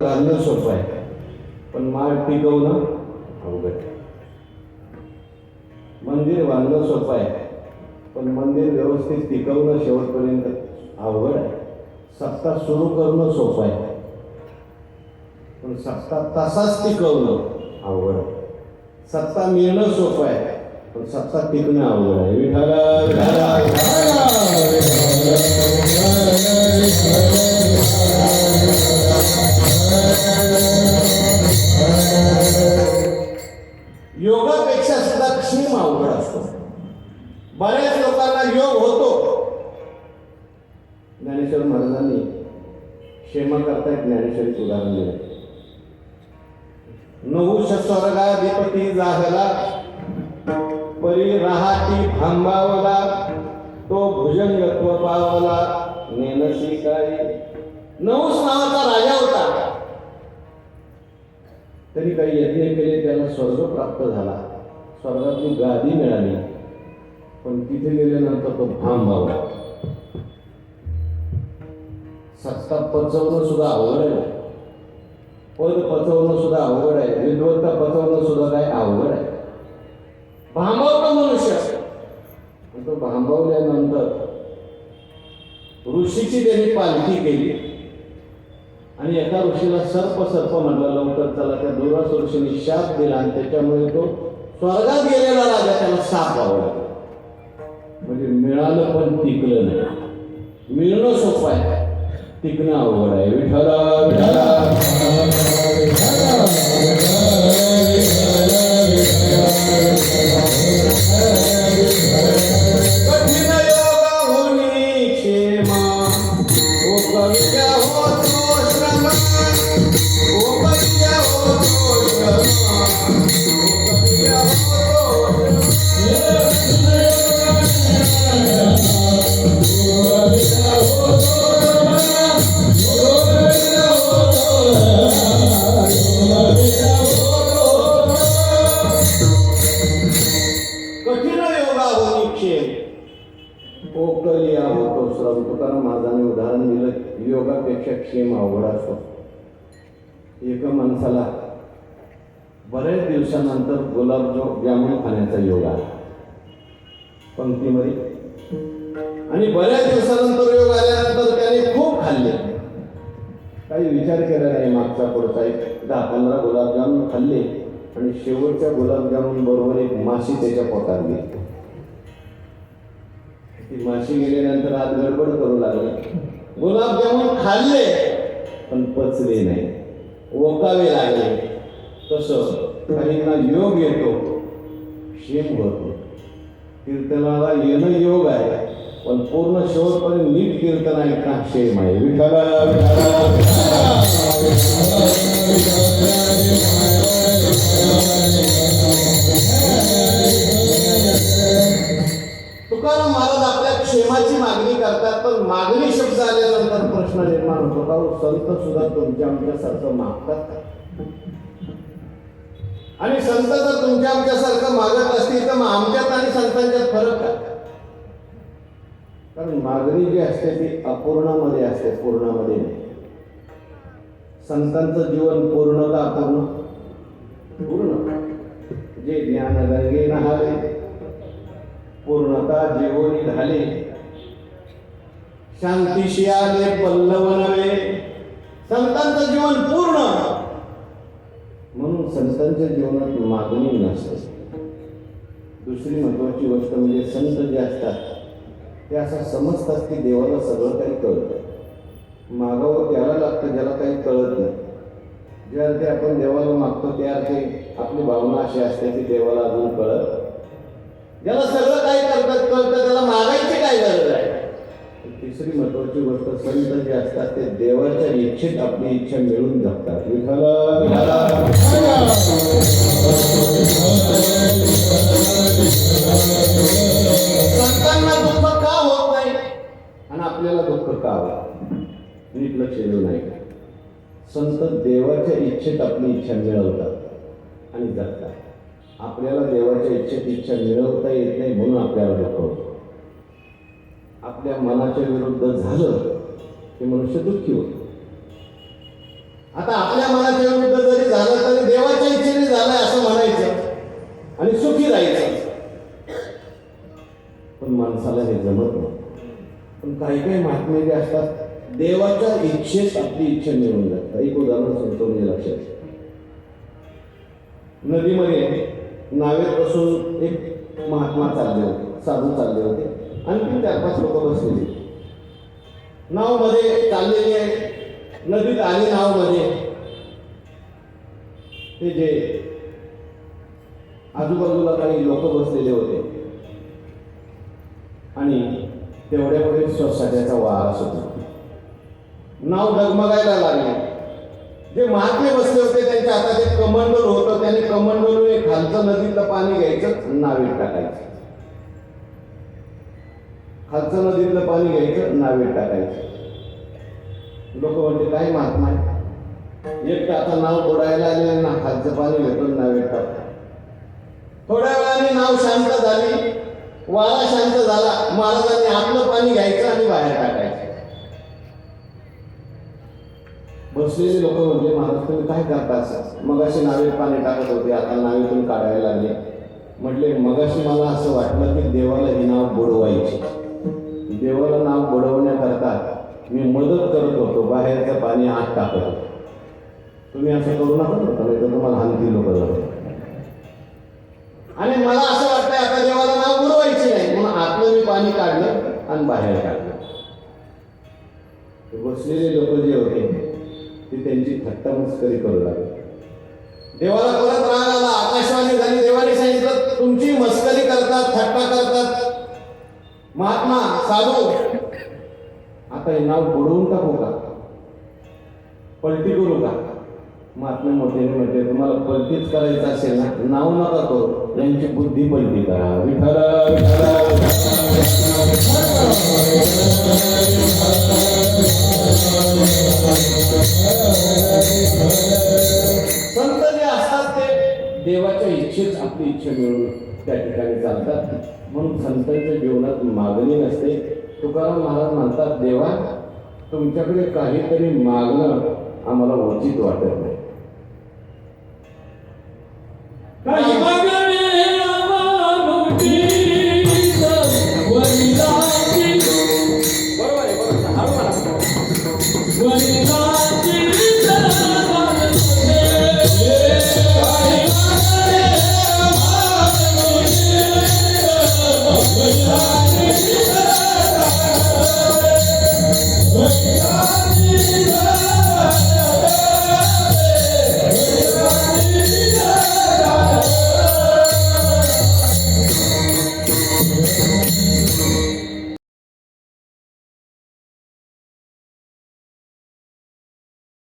घालणं सोपं आहे पण माळ टिकवणं अवघड मंदिर बांधणं सोपं आहे. पण मंदिर व्यवस्थित टिकवणं शेवटपर्यंत अवघड आहे. सत्ता सुरू करणं सोपं आहे. पण सत्ता तसाच टिकवणं अवघड आहे. सत्ता मिळणं सोपं आहे. सात सात टिकणं अवघड आहे. विठाला विठाला योगापेक्षा सुद्धा क्षीम अवघड असतो. बऱ्याच लोकांना योग होतो. ज्ञानेश्वर महाराजांनी क्षेमा करता ज्ञानेश्वरीच उदाहरण दिलं नऊ स्वर्गा दीपती जाहला परी राहाती थांबावला तो भुजंगत्व पावला नेनशी काय नऊस नावाचा राजा होता. तरी काही यज्ञ केले त्याला स्वर्ग प्राप्त झाला. स्वर्गातली गादी मिळाली. पण तिथे गेल्यानंतर तो भांबावला सत्ता पचवणं सुद्धा अवघड आहे. पद पचवणं सुद्धा अवघड आहे. विद्वत्ता पचवणं सुद्धा काय अवघड आहे. भांबवतो मनुष्य असतो. तो भांबवल्यानंतर ऋषीची त्यांनी पालखी केली. आणि एका ऋषीला सर्प सर्प म्हटलं लवकर चला त्या दुरास ऋषीने शाप दिला आणि त्याच्यामुळे तो स्वर्गात गेलेला राजा त्याला साप आवडला म्हणजे मिळालं पण टिकलं नाही. मिळणं सोपं आहे. टिकणं अवघड आहे. विठ्ठला विठ्ठला. क्षेम अवघड असतो. एका माणसाला बऱ्याच दिवसानंतर गुलाबजाम जामून खाण्याचा योग आला पंक्तीमध्ये आणि बऱ्याच दिवसानंतर योग आल्यानंतर त्याने खूप खाल्ले. काही विचार केला नाही मागचा पुढचा एक दहा पंधरा गुलाबजाम खाल्ले आणि शेवटच्या गुलाबजामुन बरोबर एक माशी त्याच्या पोटात गेली. ती माशी गेल्यानंतर आज गडबड करू लागले. गुलाबजामुन खाल्ले पण पचले नाही. ओकावे लागले. तसं काहींना योग येतो क्षेम होतो. कीर्तनाला येणं योग आहे पण पूर्ण शेवटपर्यंत नीट कीर्तन ऐकणं क्षेम आहे. विठाला प्रश्न निर्माण होतो का? संत सुद्धा तुमच्या आमच्यासारखं मागतात का? आणि संत जर तुमच्या आमच्यासारखं मागत असतील तर मग आमच्यात आणि संतांच्यात फरक काय? कारण मागणी जी असते ती अपूर्णामध्ये असते पूर्णामध्ये नाही. संतांचं जीवन पूर्ण का अपूर्ण? पूर्ण. जे ज्ञान गंगे नहावे पूर्णता जीवनी झाले शांतीशी आले पल्लव नवे संतांचं जीवन पूर्ण. म्हणून संतांच्या जीवनात मागणी नसते. दुसरी महत्वाची गोष्ट म्हणजे संत जे असतात ते असं समजतात की देवाला सगळं काही कळतं. मागावं त्याला लागतं ज्याला काही कळत नाही. ज्या अर्थी आपण देवाला मागतो त्या अर्थी आपली भावना अशी असते की देवाला अजून कळत ज्याला सगळं काही करतात कळतं त्याला मागायची काय गरज आहे? तिसरी महत्वाची गोष्ट संत जे असतात ते देवाच्या इच्छेत आपली इच्छा मिळून जगतात. विठाला विठाला संतांना दुःख का होत नाही? आणि आपल्याला दुःख का होत? नीट लक्ष देऊ नाही संत देवाच्या इच्छेत आपली इच्छा मिळवतात आणि जगतात. आपल्याला देवाच्या इच्छेत इच्छा मिळवता येत नाही म्हणून आपल्याला दुःख होतं. आपल्या मनाच्या विरुद्ध झालं की मनुष्य दुःखी होतो. आता आपल्या मनाच्या विरुद्ध जरी झालं तरी देवाच्या इच्छेने झालंय असं म्हणायचं आणि सुखी राहायचं. पण माणसाला हे जमत नाही. पण काही काही महात्मे जे असतात देवाच्या इच्छेत आपली इच्छा मिळून जातात एक उदाहरण सांगतो म्हणजे लक्षात. नदीमध्ये नावेत बसून एक महात्मा चालले होते साधू चालले होते. आणखी चार पाच लोक बसलेली. नावमध्ये चाललेली आहे. नदीत आले नावमध्ये ते जे आजूबाजूला काही लोक बसलेले होते. आणि तेवढ्यामध्ये श्वासाच्या वारा होता नाव डगमगायला लागले. जे महात्मे बसले होते त्यांच्या हातात एक कमंडल होतं. त्याने कमंडलून खालचं नदीतलं पाणी घ्यायचं नावे टाकायचं. खालचं नदीतलं पाणी घ्यायचं नावेत टाकायचं. लोक म्हणते काय महात्मा एक आता नाव बुडायला आले ना खालचं पाणी घेतो नावेत टाकतो थोड्या वेळाने नाव शांत झाली वारा शांत झाला महाराजांनी आपलं पाणी घ्यायचं आणि बाहेर टाकायचं. बसलेले लोक म्हणले महाराज तुम्ही काय करता असं मगाशी नावेत पाणी टाकत होते आता नावेतून काढायला लागले. म्हटले मगाशी मला असं वाटलं की देवाला ही नाव बुडवायची. देवाला नाव बुडवण्याकरता मी मदत करत होतो बाहेरचं पाणी आत टाकत होतो. तुम्ही असं करू नका नाही तर तुम्हाला हानतील लोक आणि मला असं वाटतंय आता देवाला नाव बुडवायचे नाही. म्हणून आतलं मी पाणी काढलं आणि बाहेर काढलं. बसलेले लोक जे होते ते त्यांची थट्टा मस्करी करू लागले. देवाला परत राग आला आकाशवाणी झाली देवाने सांगितलं तुमची मस्करी करतात थट्टा करतात महात्मा साधू. आता हे नाव बुडवून टाकू का पलटी करू का? महात्मा मोठे म्हणते तुम्हाला पलटीच करायचं असेल ना नाव नका करू. यांची बुद्धी पलटी करा. विठ्ठल संत जे असतात ते देवाच्या इच्छेच आपली इच्छा मिळून त्या ठिकाणी चालतात. म्हणून संतांच्या जीवनात मागणी नसते. तुकाराम महाराज म्हणतात देवा तुमच्याकडे काहीतरी मागणं आम्हाला उचित वाटत नाही. बरोबर आहे बरोबर